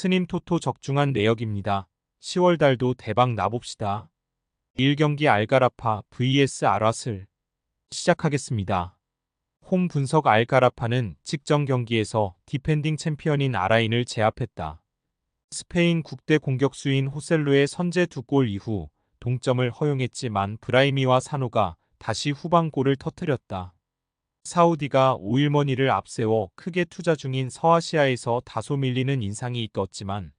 스님 토토 적중한 내역입니다. 10월 달도 대박 나봅시다. 1경기 알가라파 vs 아라슬 시작하겠습니다. 홈 분석 알가라파는 직전 경기에서 디펜딩 챔피언인 아라인을 제압했다. 스페인 국대 공격수인 호셀루의 선제 두 골 이후 동점을 허용했지만 브라이미와 사노가 다시 후반골을 터뜨렸다. 사우디가 오일머니를 앞세워 크게 투자 중인 서아시아에서 다소 밀리는 인상이 있었지만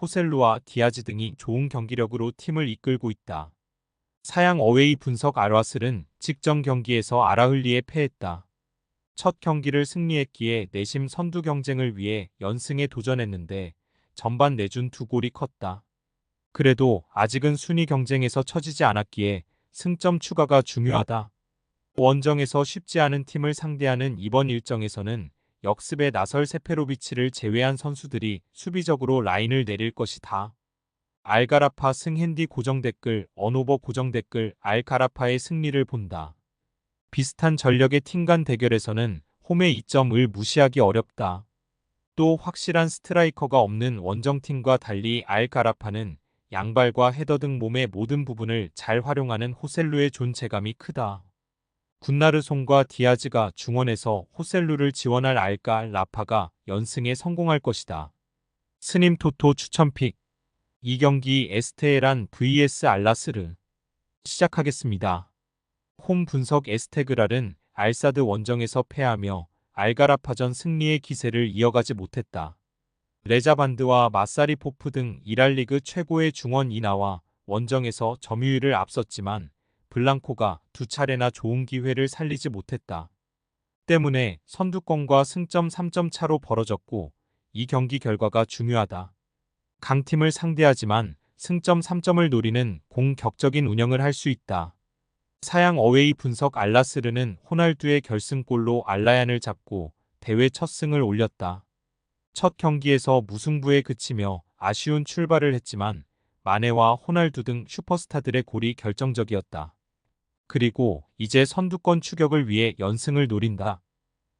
호셀루와 디아즈 등이 좋은 경기력으로 팀을 이끌고 있다. 사양 어웨이 분석 알와슬은 직전 경기에서 아라흘리에 패했다. 첫 경기를 승리했기에 내심 선두 경쟁을 위해 연승에 도전했는데 전반 내준 두 골이 컸다. 그래도 아직은 순위 경쟁에서 처지지 않았기에 승점 추가가 중요하다. 원정에서 쉽지 않은 팀을 상대하는 이번 일정에서는 역습에 나설 세페로비치를 제외한 선수들이 수비적으로 라인을 내릴 것이다. 알가라파 승핸디 고정 댓글, 언오버 고정 댓글, 알가라파의 승리를 본다. 비슷한 전력의 팀 간 대결에서는 홈의 이점을 무시하기 어렵다. 또 확실한 스트라이커가 없는 원정팀과 달리 알가라파는 양발과 헤더 등 몸의 모든 부분을 잘 활용하는 호셀루의 존재감이 크다. 군나르송과 디아즈가 중원에서 호셀루를 지원할 알까 라파가 연승에 성공할 것이다. 스님 토토 추천픽 2경기 에스테에란 vs 알라스르 시작하겠습니다. 홈 분석 에스테그랄은 알사드 원정에서 패하며 알가라파전 승리의 기세를 이어가지 못했다. 레자반드와 마사리 포프 등 이랄리그 최고의 중원 이나와 원정에서 점유율을 앞섰지만 블랑코가 두 차례나 좋은 기회를 살리지 못했다. 때문에 선두권과 승점 3점 차로 벌어졌고 이 경기 결과가 중요하다. 강팀을 상대하지만 승점 3점을 노리는 공격적인 운영을 할 수 있다. 사양 어웨이 분석 알라스르는 호날두의 결승골로 알라얀을 잡고 대회 첫 승을 올렸다. 첫 경기에서 무승부에 그치며 아쉬운 출발을 했지만 마네와 호날두 등 슈퍼스타들의 골이 결정적이었다. 그리고 이제 선두권 추격을 위해 연승을 노린다.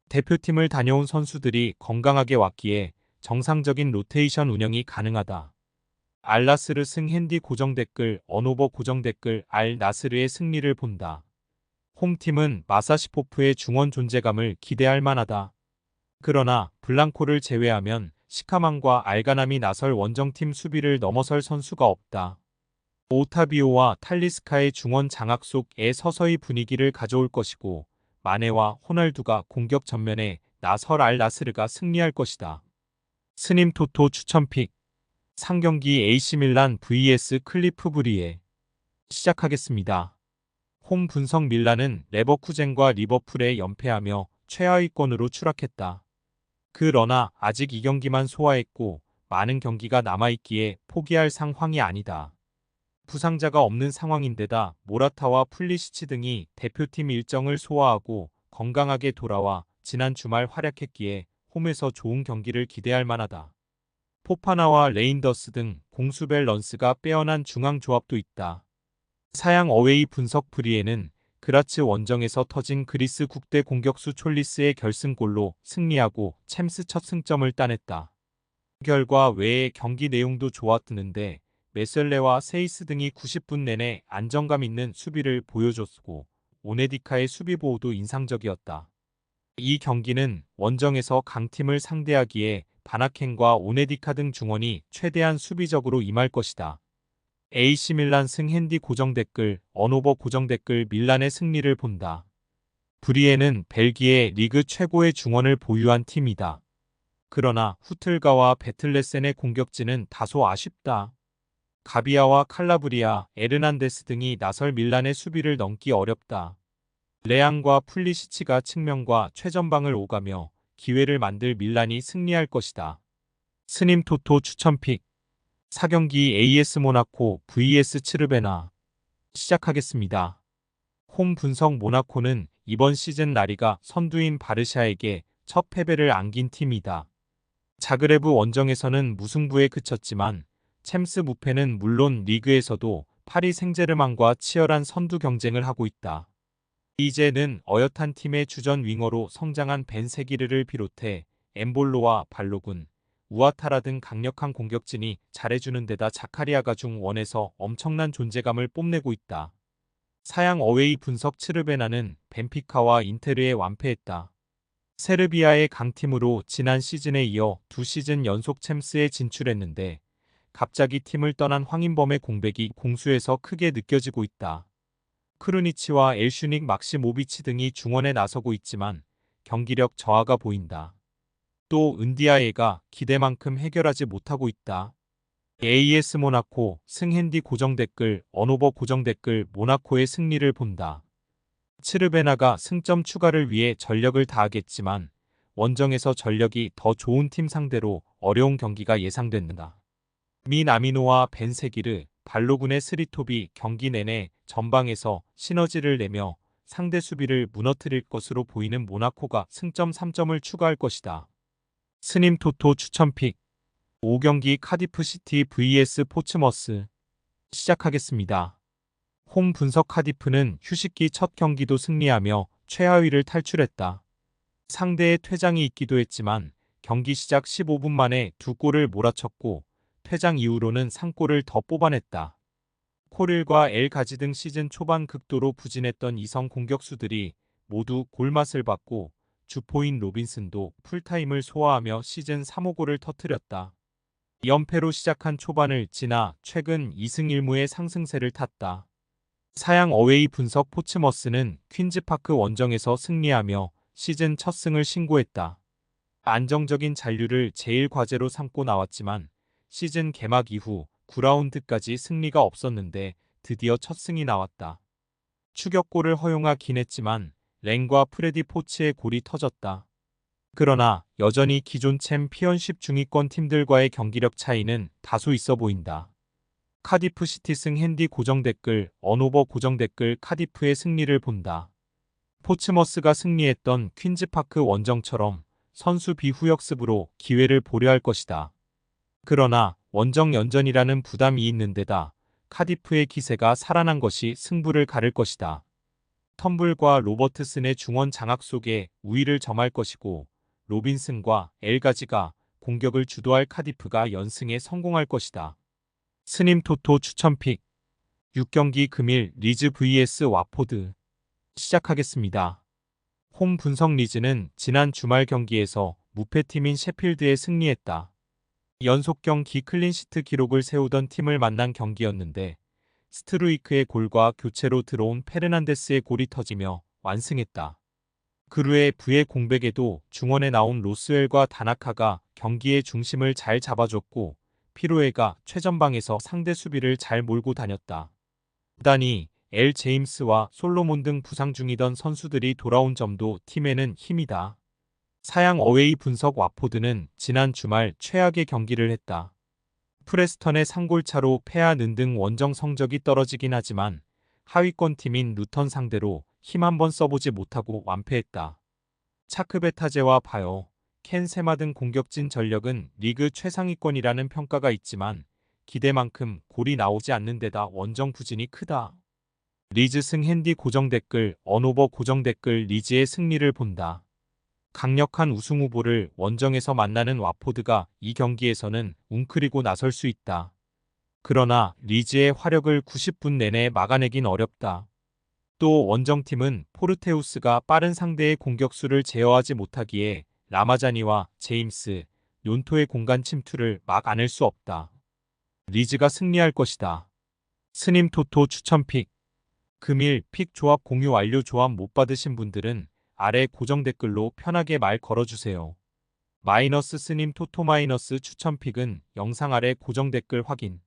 대표팀을 다녀온 선수들이 건강하게 왔기에 정상적인 로테이션 운영이 가능하다. 알라스르 승 핸디 고정 댓글, 언오버 고정 댓글, 알 나스르의 승리를 본다. 홈팀은 마사시포프의 중원 존재감을 기대할 만하다. 그러나 블랑코를 제외하면 시카만과 알가남이 나설 원정팀 수비를 넘어설 선수가 없다. 오타비오와 탈리스카의 중원 장악 속에 서서히 분위기를 가져올 것이고 마네와 호날두가 공격 전면에 나설 알 나스르가 승리할 것이다. 스님 토토 추천픽 상경기 AC밀란 vs 클리프 브리에 시작하겠습니다. 홈 분석 밀란은 레버쿠젠과 리버풀에 연패하며 최하위권으로 추락했다. 그러나 아직 이 경기만 소화했고 많은 경기가 남아있기에 포기할 상황이 아니다. 부상자가 없는 상황인데다 모라타와 플리시치 등이 대표팀 일정을 소화하고 건강하게 돌아와 지난 주말 활약했기에 홈에서 좋은 경기를 기대할 만하다. 포파나와 레인더스 등 공수벨 런스가 빼어난 중앙 조합도 있다. 사양 어웨이 분석 프리에는 그라츠 원정에서 터진 그리스 국대 공격수 촐리스의 결승골로 승리하고 챔스 첫 승점을 따냈다. 결과 외의 경기 내용도 좋았드는데 메셀레와 세이스 등이 90분 내내 안정감 있는 수비를 보여줬고 오네디카의 수비 보호도 인상적이었다. 이 경기는 원정에서 강팀을 상대하기에 바나켄과 오네디카 등 중원이 최대한 수비적으로 임할 것이다. AC 밀란 승 핸디 고정 댓글, 언오버 고정 댓글 밀란의 승리를 본다. 브리에는 벨기에 리그 최고의 중원을 보유한 팀이다. 그러나 후틀가와 베틀레센의 공격진은 다소 아쉽다. 가비아와 칼라브리아, 에르난데스 등이 나설 밀란의 수비를 넘기 어렵다. 레앙과 풀리시치가 측면과 최전방을 오가며 기회를 만들 밀란이 승리할 것이다. 스님 토토 추천픽 4경기 AS 모나코 vs 츠르베나 시작하겠습니다. 홈 분석 모나코는 이번 시즌 나리가 선두인 바르샤에게 첫 패배를 안긴 팀이다. 자그레브 원정에서는 무승부에 그쳤지만 챔스 무패는 물론 리그에서도 파리 생제르망과 치열한 선두 경쟁을 하고 있다. 이제는 어엿한 팀의 주전 윙어로 성장한 벤 세기르를 비롯해 엠볼로와 발로군, 우아타라 등 강력한 공격진이 잘해주는 데다 자카리아가 중1에서 엄청난 존재감을 뽐내고 있다. 사양 어웨이 분석 츠르베나는 벤피카와 인테르에 완패했다. 세르비아의 강팀으로 지난 시즌에 이어 두 시즌 연속 챔스에 진출했는데 갑자기 팀을 떠난 황인범의 공백이 공수에서 크게 느껴지고 있다. 크루니치와 엘슈닉 막시모비치 등이 중원에 나서고 있지만 경기력 저하가 보인다. 또 은디아에가 기대만큼 해결하지 못하고 있다. AS 모나코 승핸디 고정 댓글 언오버 고정 댓글 모나코의 승리를 본다. 츠르베나가 승점 추가를 위해 전력을 다하겠지만 원정에서 전력이 더 좋은 팀 상대로 어려운 경기가 예상된다. 미나미노와 벤세기르, 발로군의 스리톱이 경기 내내 전방에서 시너지를 내며 상대 수비를 무너뜨릴 것으로 보이는 모나코가 승점 3점을 추가할 것이다. 스님 토토 추천픽 5경기 카디프 시티 vs 포츠머스 시작하겠습니다. 홈 분석 카디프는 휴식기 첫 경기도 승리하며 최하위를 탈출했다. 상대의 퇴장이 있기도 했지만 경기 시작 15분 만에 두 골을 몰아쳤고 퇴장 이후로는 3골을 더 뽑아냈다. 코릴과 엘 가지 등 시즌 초반 극도로 부진했던 이성 공격수들이 모두 골맛을 봤고 주포인 로빈슨도 풀타임을 소화하며 시즌 3호골을 터뜨렸다. 연패로 시작한 초반을 지나 최근 2승 1무의 상승세를 탔다. 사양 어웨이 분석 포츠머스는 퀸즈파크 원정에서 승리하며 시즌 첫 승을 신고했다. 안정적인 잔류를 제일 과제로 삼고 나왔지만 시즌 개막 이후 9라운드까지 승리가 없었는데 드디어 첫 승이 나왔다. 추격골을 허용하긴 했지만 랭과 프레디 포츠의 골이 터졌다. 그러나 여전히 기존 챔피언십 중위권 팀들과의 경기력 차이는 다소 있어 보인다. 카디프 시티승 핸디 고정 댓글, 언오버 고정 댓글 카디프의 승리를 본다. 포츠머스가 승리했던 퀸즈파크 원정처럼 선수 비후역습으로 기회를 보려 할 것이다. 그러나 원정 연전이라는 부담이 있는 데다 카디프의 기세가 살아난 것이 승부를 가를 것이다. 텀블과 로버트슨의 중원 장악 속에 우위를 점할 것이고 로빈슨과 엘가지가 공격을 주도할 카디프가 연승에 성공할 것이다. 스님 토토 추천픽 6경기 금일 리즈 vs 와포드 시작하겠습니다. 홈 분석 리즈는 지난 주말 경기에서 무패팀인 셰필드에 승리했다. 연속 경기 클린시트 기록을 세우던 팀을 만난 경기였는데 스트루이크의 골과 교체로 들어온 페르난데스의 골이 터지며 완승했다. 그루의 부의 공백에도 중원에 나온 로스웰과 다나카가 경기의 중심을 잘 잡아줬고 피로에가 최전방에서 상대 수비를 잘 몰고 다녔다. 다니, 엘 제임스와 솔로몬 등 부상 중이던 선수들이 돌아온 점도 팀에는 힘이다. 사양 어웨이 분석 와포드는 지난 주말 최악의 경기를 했다. 프레스턴의 3골차로 패하는 등 원정 성적이 떨어지긴 하지만 하위권 팀인 루턴 상대로 힘 한번 써보지 못하고 완패했다. 차크베타제와 바요, 켄 세마 등 공격진 전력은 리그 최상위권이라는 평가가 있지만 기대만큼 골이 나오지 않는 데다 원정 부진이 크다. 리즈 승 핸디 고정 댓글, 언오버 고정 댓글 리즈의 승리를 본다. 강력한 우승 후보를 원정에서 만나는 와포드가 이 경기에서는 웅크리고 나설 수 있다. 그러나 리즈의 화력을 90분 내내 막아내긴 어렵다. 또 원정팀은 포르테우스가 빠른 상대의 공격수를 제어하지 못하기에 라마자니와 제임스, 논토의 공간 침투를 막아낼 수 없다. 리즈가 승리할 것이다. 스님 토토 추천 픽 금일 픽 조합 공유 완료 조합 못 받으신 분들은 아래 고정 댓글로 편하게 말 걸어주세요. 마이너스 스님 토토 마이너스 추천픽은 영상 아래 고정 댓글 확인.